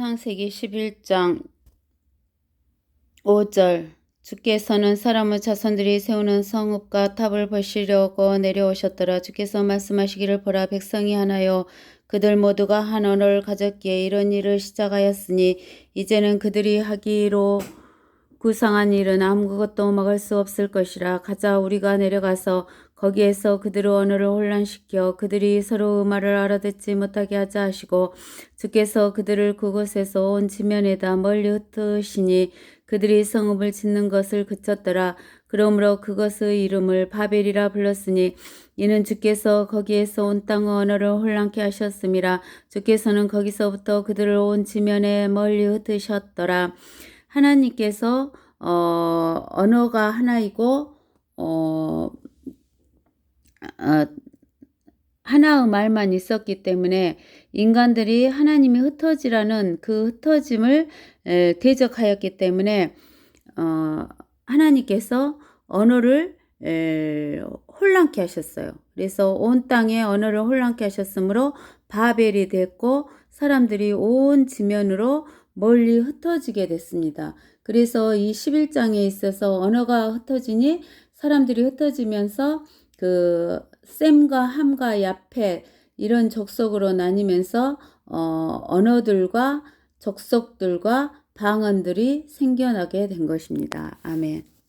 창세기 11장 5절. 주께서는 사람의 자손들이 세우는 성읍과 탑을 버시려고 내려오셨더라. 주께서 말씀하시기를 보라. 백성이 하나요. 그들 모두가 한 언어를 가졌기에 이런 일을 시작하였으니 이제는 그들이 하기로 구상한 일은 아무것도 막을 수 없을 것이라. 가자 우리가 내려가서 거기에서 그들의 언어를 혼란시켜 그들이 서로 말을 알아듣지 못하게 하자 하시고 주께서 그들을 그곳에서 온 지면에다 멀리 흩으시니 그들이 성읍을 짓는 것을 그쳤더라. 그러므로 그것의 이름을 바벨이라 불렀으니 이는 주께서 거기에서 온 땅의 언어를 혼란케 하셨음이라 주께서는 거기서부터 그들을 온 지면에 멀리 흩으셨더라. 하나님께서 어, 언어가 하나이고 어, 어, 하나의 말만 있었기 때문에 인간들이 하나님이 흩어지라는 그 흩어짐을 에, 대적하였기 때문에 어, 하나님께서 언어를 에, 혼란케 하셨어요. 그래서 온 땅에 언어를 혼란케 하셨으므로 바벨이 됐고 사람들이 온 지면으로 멀리 흩어지게 됐습니다. 그래서 이 11장에 있어서 언어가 흩어지니 사람들이 흩어지면서 그 셈과 함과 야페 이런 족속으로 나뉘면서 어, 언어들과 족속들과 방언들이 생겨나게 된 것입니다. 아멘.